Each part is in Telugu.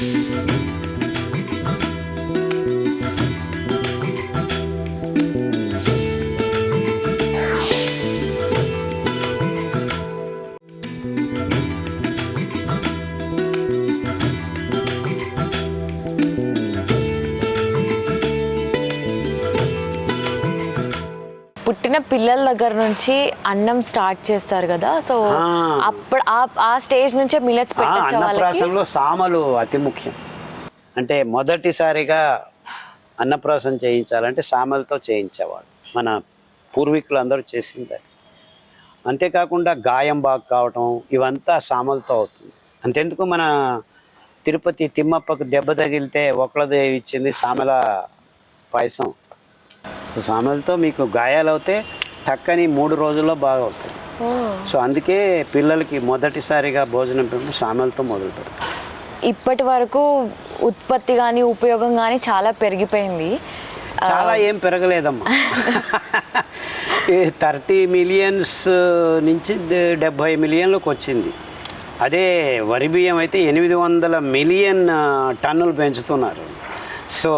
Música పుట్టిన పిల్లల దగ్గర నుంచి అన్నం స్టార్ట్ చేస్తారు కదా సో. అప్పుడు ఆ- స్టేజ్ నుంచే మిలెట్స్ అన్నప్రాసంలో సామలు అతి ముఖ్యం. అంటే మొదటిసారిగా అన్నప్రాసం చేయించాలంటే సామలతో చేయించేవాడు మన పూర్వీకులు అందరూ చేసింది. అంతేకాకుండా గాయం బాగా కావటం ఇవంతా సామలతో అవుతుంది. అంతెందుకు మన తిరుపతి తిమ్మప్పకు దెబ్బ తగిలితే ఒకళ్ళదే ఇచ్చింది సామల పాయసం. సో సామలతో మీకు గాయాలు అవుతే టక్కని మూడు రోజుల్లో బాగా అవుతాయి. సో అందుకే పిల్లలకి మొదటిసారిగా భోజనం పెట్టిన సామెలతో మొదలు పెడతారు. ఇప్పటి వరకు ఉత్పత్తి కానీ ఉపయోగం కానీ చాలా పెరిగిపోయింది. చాలా ఏం పెరగలేదమ్మా. థర్టీ మిలియన్స్ నుంచి డెబ్భై మిలియన్లకు వచ్చింది. అదే వరి బియ్యం అయితే ఎనిమిది వందల మిలియన్ టన్నులు పెంచుతున్నారు. సో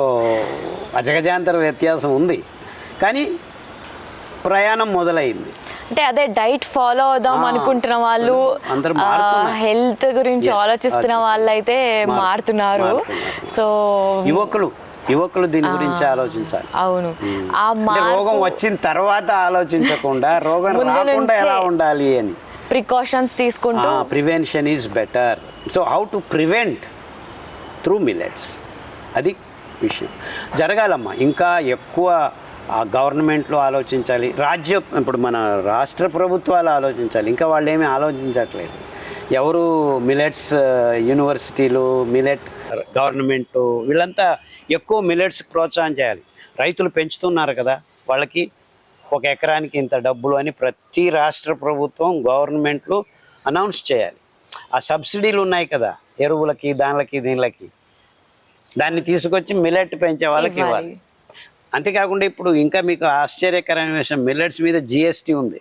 అజగజాంతర వ్యత్యాసం ఉంది. కానీ ప్రయాణం మొదలైంది. అంటే అదే డైట్ ఫాలో అవుదాం అనుకుంటున్న వాళ్ళు. హెల్త్ గురించి ఆలోచిస్తున్న. వాళ్ళు అయితే మారు- మారుతున్నారు. సో యువకులు యువకులు దీని గురించి ఆలోచించాలి. అవును. రోగం వచ్చిన తర్వాత ఆలోచించకుండా రోగం రాకుండా ఎలా ఉండాలి అని. ప్రికాషన్స్ తీసుకుంటూ prevention is better. So how to prevent through millets అది విషయం. జరగాలమ్మా. ఇంకా ఎక్కువ ఆ గవర్నమెంట్లో ఆలోచించాలి. రాజ్య ఇప్పుడు మన రాష్ట్ర ప్రభుత్వాలు ఆలోచించాలి. ఇంకా వాళ్ళు ఏమీ ఆలోచించట్లేదు. ఎవరు మిలెట్స్ యూనివర్సిటీలు మిలెట్ గవర్నమెంట్ వీళ్ళంతా ఎక్కువ మిలెట్స్ ప్రోత్సాహం చేయాలి. రైతులు పెంచుతున్నారు కదా వాళ్ళకి ఒక ఎకరానికి ఇంత డబ్బులు అని ప్రతి రాష్ట్ర ప్రభుత్వం గవర్నమెంట్లు అనౌన్స్ చేయాలి. ఆ సబ్సిడీలు ఉన్నాయి కదా ఎరువులకి దానిలకి దీనిలకి. దాన్ని తీసుకొచ్చి మిలెట్ పెంచే వాళ్ళకి ఇవ్వాలి. ఇవ్వాలి. అంతేకాకుండా ఇప్పుడు ఇంకా మీకు ఆశ్చర్యకరమైన విషయం మిల్లెట్స్ మీద జిఎస్టీ ఉంది.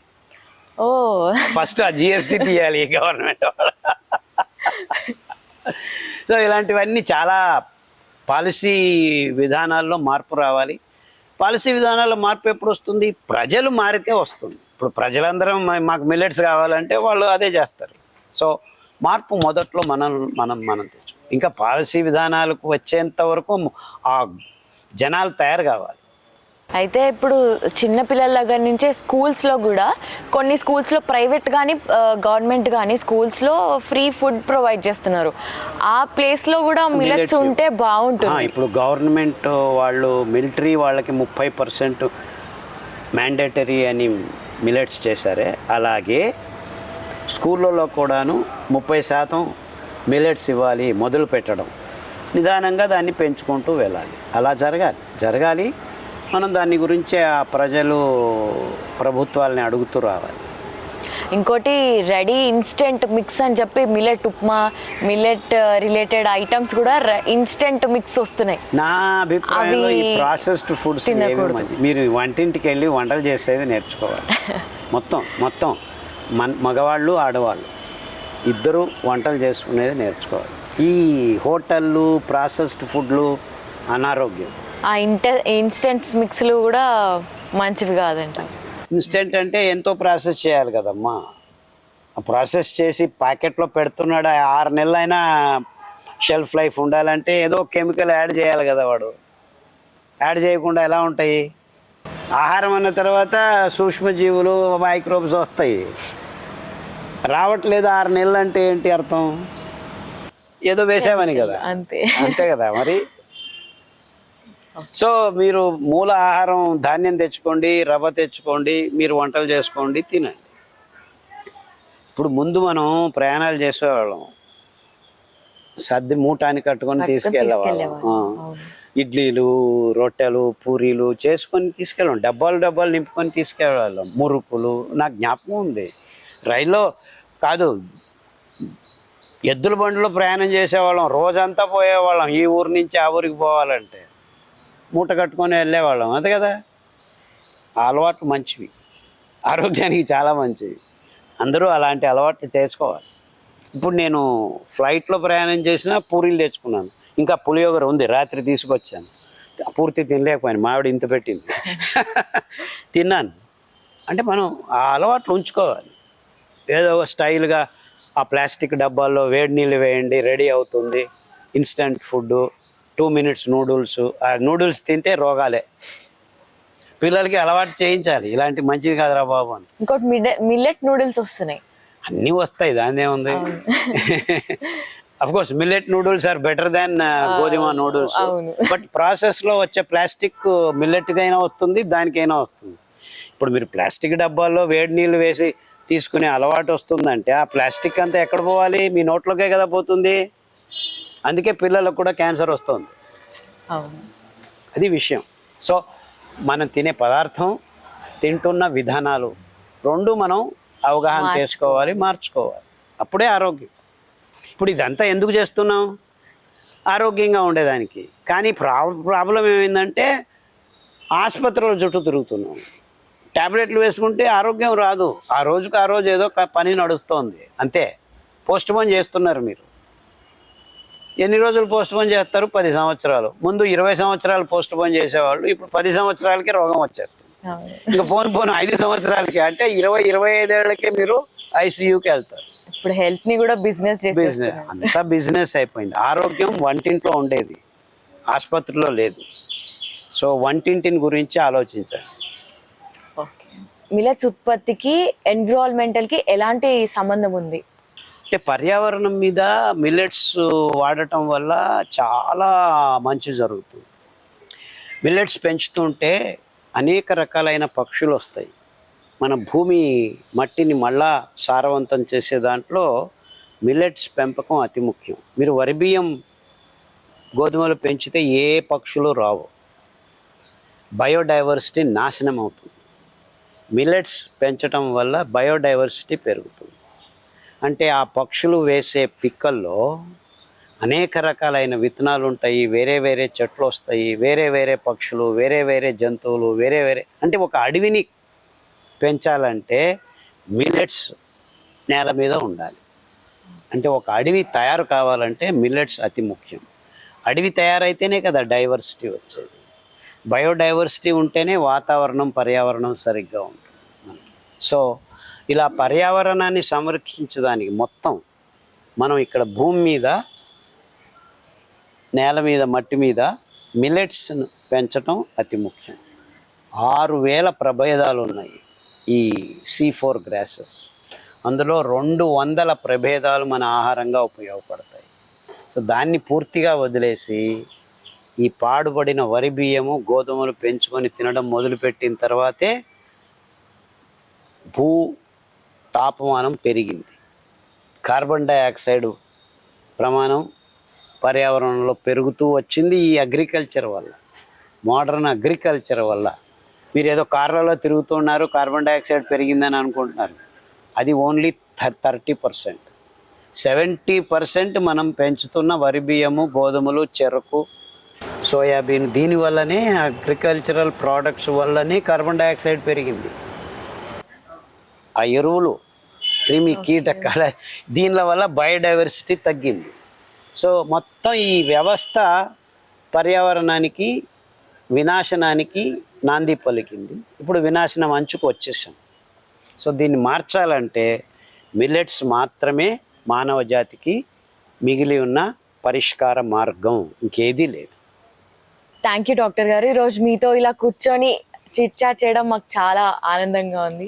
ఓ. ఫస్ట్ ఆ జిఎస్టీ తీయాలి గవర్నమెంట్. సో ఇలాంటివన్నీ చాలా పాలసీ విధానాల్లో మార్పు రావాలి. పాలసీ విధానాల్లో మార్పు ఎప్పుడు వస్తుంది? ప్రజలు మారితే వస్తుంది. ఇప్పుడు ప్రజలందరం మాకు మిల్లెట్స్ కావాలంటే వాళ్ళు అదే చేస్తారు. సో మార్పు మొదట్లో మనం మనం మనం తెచ్చు. ఇంకా పాలసీ విధానాలకు వచ్చేంత వరకు ఆ జనాలు తయారు కావాలి. అయితే ఇప్పుడు చిన్న పిల్లల దగ్గర నుంచే స్కూల్స్లో కూడా కొన్ని స్కూల్స్లో ప్రైవేట్ కానీ గవర్నమెంట్ కానీ స్కూల్స్లో ఫ్రీ ఫుడ్ ప్రొవైడ్ చేస్తున్నారు. ఆ ప్లేస్లో కూడా మిలెట్స్. ఉంటే బాగుంటుంది. ఇప్పుడు గవర్నమెంట్ వాళ్ళు మిలిటరీ వాళ్ళకి ముప్పై పర్సెంట్ మ్యాండేటరీ అని మిలెట్స్ చేశారే. అలాగే స్కూళ్ళలో కూడాను ముప్పై శాతం మిలెట్స్ ఇవ్వాలి మొదలు పెట్టడం నిదానంగా దాన్ని పెంచుకుంటూ వెళ్ళాలి. అలా జరగాలి. జరగాలి. మనం దాని గురించి ఆ ప్రజలు ప్రభుత్వాలని అడుగుతూ రావాలి. ఇంకోటి రెడీ ఇన్స్టెంట్ మిక్స్ అని చెప్పి millet upma millet related items కూడా ఇన్స్టెంట్ మిక్స్ వస్తున్నాయి. నా అభిప్రాయంలో ఈ ప్రాసెస్డ్ ఫుడ్స్. మీరు వంటింటికి వెళ్ళి వంటలు చేసేది నేర్చుకోవాలి. మొత్తం మొత్తం. మన మగవాళ్ళు ఆడవాళ్ళు. ఇద్దరు వంటలు చేసుకునేది నేర్చుకోవాలి. ఈ హోటళ్ళు ప్రాసెస్డ్ ఫుడ్లు అనారోగ్యం. ఆ ఇంట ఇన్స్టెంట్ మిక్స్లు కూడా మంచివి కాదంట. ఇన్స్టెంట్ అంటే ఎంతో ప్రాసెస్ చేయాలి కదమ్మా. ఆ ప్రాసెస్ చేసి ప్యాకెట్లో పెడుతున్నాడు ఆ ఆరు నెలలైనా షెల్ఫ్ లైఫ్ ఉండాలంటే ఏదో కెమికల్ యాడ్ చేయాలి కదా వాడు. యాడ్ చేయకుండా ఎలా ఉంటాయి? ఆహారం అన్న తర్వాత సూక్ష్మజీవులు మైక్రోబ్స్ వస్తాయి. రావట్లేదు ఆరు నెలలు అంటే ఏంటి అర్థం? ఏదో వేసామని కదా. అంతే. అంతే కదా మరి. సో మీరు మూల ఆహారం ధాన్యం తెచ్చుకోండి రవ్వ తెచ్చుకోండి మీరు వంటలు చేసుకోండి తినండి. ఇప్పుడు ముందు మనం ప్రయాణాలు చేసేవాళ్ళం. సర్ది మూటాన్ని కట్టుకొని తీసుకెళ్ళేవాళ్ళం. ఇడ్లీలు రొట్టెలు పూరీలు చేసుకొని తీసుకెళ్ళాం డబ్బాలు డబ్బాలు నింపుకొని తీసుకెళ్ళేవాళ్ళం. మురుకులు నాకు జ్ఞాపకం ఉంది. రైల్లో కాదు ఎద్దుల బండిలో ప్రయాణం చేసేవాళ్ళం. రోజంతా పోయేవాళ్ళం. ఈ ఊరు నుంచి ఆ ఊరికి పోవాలంటే. మూట కట్టుకొని వెళ్ళేవాళ్ళం. అంతే కదా? ఆ అలవాట్లు మంచివి. ఆరోగ్యానికి చాలా మంచివి. అందరూ అలాంటి అలవాట్లు చేసుకోవాలి. ఇప్పుడు నేను ఫ్లైట్లో ప్రయాణం చేసినా పూరీలు తెచ్చుకున్నాను. ఇంకా పులియోగర ఉంది రాత్రి తీసుకొచ్చాను. పూర్తి తినలేకపోయాను. మావిడ ఇంత పెట్టింది. తిన్నాను. అంటే మనం ఆ అలవాట్లు ఉంచుకోవాలి. ఏదో ఒక స్టైల్గా ఆ ప్లాస్టిక్ డబ్బాల్లో వేడి నీళ్ళు వేయండి రెడీ అవుతుంది. Instant food two minutes noodles. ఆ నూడిల్స్ తింటే రోగాలే. పిల్లలకి అలవాటు చేయించాలి. ఇలాంటి మంచిది కాదురా బాబు అని. ఇంకోటి మిల్లెట్ నూడిల్స్ వస్తున్నాయి. అన్నీ వస్తాయి. దాని ఏముంది of course millet noodles are better than గోధుమ నూడిల్స్. బట్ ప్రాసెస్లో వచ్చే ప్లాస్టిక్ మిల్లెట్కైనా వస్తుంది దానికైనా వస్తుంది. ఇప్పుడు మీరు ప్లాస్టిక్ డబ్బాల్లో వేడి నీళ్ళు వేసి తీసుకునే అలవాటు వస్తుందంటే ఆ ప్లాస్టిక్ అంతా ఎక్కడ పోవాలి? మీ నోట్లోకే కదా పోతుంది. అందుకే పిల్లలకు కూడా క్యాన్సర్ వస్తుంది. అది విషయం. సో మనం తినే పదార్థం తింటున్న విధానాలు రెండు మనం అవగాహన చేసుకోవాలి మార్చుకోవాలి. అప్పుడే ఆరోగ్యం. ఇప్పుడు ఇదంతా ఎందుకు చేస్తున్నాం? ఆరోగ్యంగా ఉండేదానికి. కానీ ప్రా ప్రాబ్లం ఏమైందంటే ఆసుపత్రుల చుట్టూ తిరుగుతున్నాం. ట్యాబ్లెట్లు వేసుకుంటే ఆరోగ్యం రాదు. ఆ రోజుకు ఆ రోజు ఏదో పని నడుస్తోంది. అంతే. పోస్ట్ పోన్ చేస్తున్నారు మీరు. ఎన్ని రోజులు పోస్ట్ పోన్ చేస్తారు? పది సంవత్సరాలు. ముందు ఇరవై సంవత్సరాలు పోస్ట్ పోన్ చేసేవాళ్ళు ఇప్పుడు పది సంవత్సరాలకే రోగం వచ్చేస్తుంది అవును. ఇంకా పోను పోను ఐదు సంవత్సరాలకి అంటే ఇరవై ఇరవై ఐదేళ్ళకే మీరు ఐసీయూకి వెళ్తారు. ఇప్పుడు హెల్త్ని కూడా బిజినెస్ బిజినెస్ అంతా బిజినెస్ అయిపోయింది. ఆరోగ్యం వంటింట్లో ఉండేది. ఆసుపత్రిలో లేదు. సో వంటింటిని గురించి ఆలోచించాలి. ఓకే. మిల్లెట్స్ ఉత్పత్తికి ఎన్విరాన్మెంటల్కి ఎలాంటి సంబంధం ఉంది? అంటే పర్యావరణం మీద మిల్లెట్స్ వాడటం వల్ల చాలా మంచి జరుగుతుంది. మిల్లెట్స్ పెంచుతుంటే అనేక రకాలైన పక్షులు వస్తాయి. మన భూమి మట్టిని మళ్ళా సారవంతం చేసే దాంట్లో మిల్లెట్స్ పెంపకం అతి ముఖ్యం. మీరు వరి బియ్యం గోధుమలు పెంచితే ఏ పక్షులు రావు. బయోడైవర్సిటీ నాశనం అవుతుంది. మిల్లెట్స్ పెంచటం వల్ల బయోడైవర్సిటీ పెరుగుతుంది. అంటే ఆ పక్షులు వేసే పిక్కల్లో అనేక రకాలైన విత్తనాలు ఉంటాయి. వేరే వేరే చెట్లు వస్తాయి. వేరే వేరే పక్షులు వేరే వేరే జంతువులు వేరే వేరే అంటే ఒక అడవిని పెంచాలంటే మిల్లెట్స్ నేల మీద ఉండాలి. అంటే ఒక అడవి తయారు కావాలంటే మిల్లెట్స్ అతి ముఖ్యం. అడవి తయారైతేనే కదా డైవర్సిటీ వచ్చేది. బయోడైవర్సిటీ ఉంటేనే వాతావరణం పర్యావరణం సరిగ్గా ఉంటుంది. సో ఇలా పర్యావరణాన్ని సంరక్షించడానికి మొత్తం మనం ఇక్కడ భూమి మీద నేల మీద మట్టి మీద మిల్లెట్స్ను పెంచటం అతి ముఖ్యం. ఆరు వేల ప్రభేదాలు ఉన్నాయి ఈ సి ఫోర్ గ్రాసెస్ అందులో రెండు వందల ప్రభేదాలు మన ఆహారంగా ఉపయోగపడతాయి. సో దాన్ని పూర్తిగా వదిలేసి ఈ పాడుబడిన వరి బియ్యము గోధుమలు పెంచుకొని తినడం మొదలుపెట్టిన తర్వాతే భూ తాపమానం పెరిగింది. కార్బన్ డైఆక్సైడ్ ప్రమాణం పర్యావరణంలో పెరుగుతూ వచ్చింది ఈ అగ్రికల్చర్ వల్ల. మోడర్న్ అగ్రికల్చర్ వల్ల. మీరు ఏదో కార్లలో తిరుగుతున్నారు కార్బన్ డైఆక్సైడ్ పెరిగిందని అనుకుంటున్నారు. అది only thirty percent. Seventy percent మనం పెంచుతున్న వరి బియ్యము గోధుమలు చెరకు సోయాబీన్ దీనివల్లనే అగ్రికల్చరల్ ప్రోడక్ట్స్ వల్లనే కార్బన్ డైఆక్సైడ్ పెరిగింది. ఆ ఎరువులు క్రిమి కీటకాల దీనిల వల్ల బయోడైవర్సిటీ తగ్గింది. సో మొత్తం ఈ వ్యవస్థ పర్యావరణానికి వినాశనానికి నాంది పలికింది. ఇప్పుడు వినాశనం అంచుకు వచ్చేసాం. సో దీన్ని మార్చాలంటే మిల్లెట్స్ మాత్రమే మానవ జాతికి మిగిలి ఉన్న పరిష్కార మార్గం ఇంకేదీ లేదు. థ్యాంక్ యూ డాక్టర్ గారు. ఈరోజు మీతో ఇలా కూర్చొని చిట్చా చేయడం మాకు చాలా ఆనందంగా ఉంది.